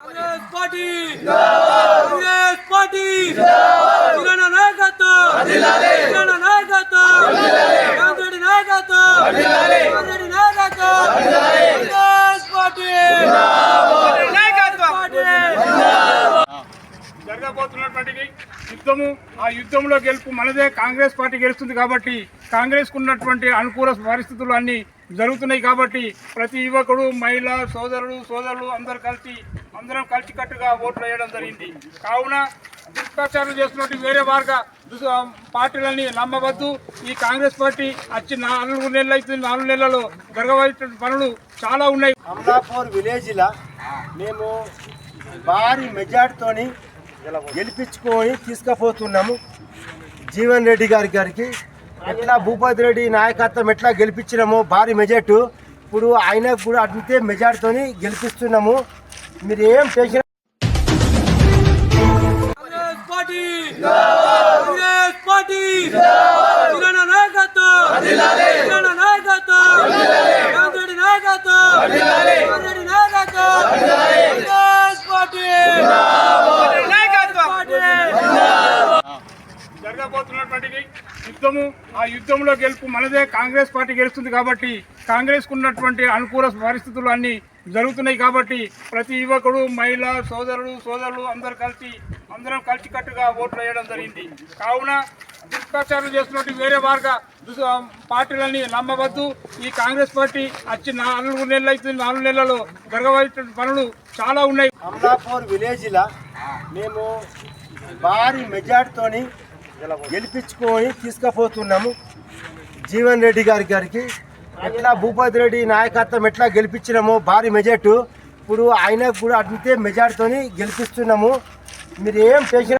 Congress party! Congress party! కిరణ నాయకత్వం! కిరణ నాయకత్వం! నాయకత్వం! నాయకత్వం! Congress party! యుద్ధము. ఆ యుద్ధంలో గెలుపు మనదే. కాంగ్రెస్ పార్టీ గెలుస్తుంది కాబట్టి కాంగ్రెస్ ఉన్నటువంటి అనుకూల పరిస్థితులు అన్ని జరుగుతున్నాయి కాబట్టి ప్రతి యువకుడు మహిళ సోదరుడు సోదరులు అందరు కలిసి అందరం కలిసికట్టుగా ఓట్లు వేయడం జరిగింది. కావున దుష్ప్రచారం చేస్తున్నట్టు వేరే మార్గ పార్టీలని నమ్మవద్దు. ఈ కాంగ్రెస్ పార్టీ వచ్చి నాలుగు నెలలు అవుతుంది నాలుగు నెలలలో జరగవలసిన పనులు చాలా ఉన్నాయి. అమలాపూర్ విలేజ్లో మేము భారీ మెజార్టీతోని గెలిపించుకొని తీసుకుపోతున్నాము. జీవన్ రెడ్డి గారి గారికి. ఎట్లా భూపతి రెడ్డి నాయకత్వం ఎట్లా గెలిపించినామో భారీ మెజార్టీ. ఇప్పుడు ఆయనకు కూడా అంతే మెజార్టీతోని గెలిపిస్తున్నాము. మీరు ఏం టెన్షన్ జరగబోతున్నటువంటి యుద్ధము ఆ యుద్ధంలో గెలుపు మనదే. కాంగ్రెస్ పార్టీ గెలుస్తుంది కాబట్టి కాంగ్రెస్కు ఉన్నటువంటి అనుకూల పరిస్థితులు అన్నీ జరుగుతున్నాయి కాబట్టి ప్రతి యువకుడు మహిళ సోదరుడు సోదరులు అందరు కలిసి అందరం కలిసికట్టుగా ఓట్లు వేయడం జరిగింది. కావున దుష్ప్రచారం చేస్తున్నట్టు వేరే మార్గ పార్టీలని నమ్మవద్దు. ఈ కాంగ్రెస్ పార్టీ వచ్చి నాలుగు నెలలు అవుతుంది. నాలుగు నెలలలో జరగవలసిన పనులు చాలా ఉన్నాయి. అమలాపూర్ విలేజ్లో మేము భారీ మెజార్టీతోని గెలిపించుకొని తీసుకుపోతున్నాము. జీవన్ రెడ్డి గారి గారికి ఎట్లా భూపతి రెడ్డి నాయకత్వం ఎట్లా గెలిపించినామో భారీ మెజార్టు. ఇప్పుడు ఆయనకు కూడా అంతే మెజార్టీతో గెలిపిస్తున్నాము. మీరు ఏం చేసిన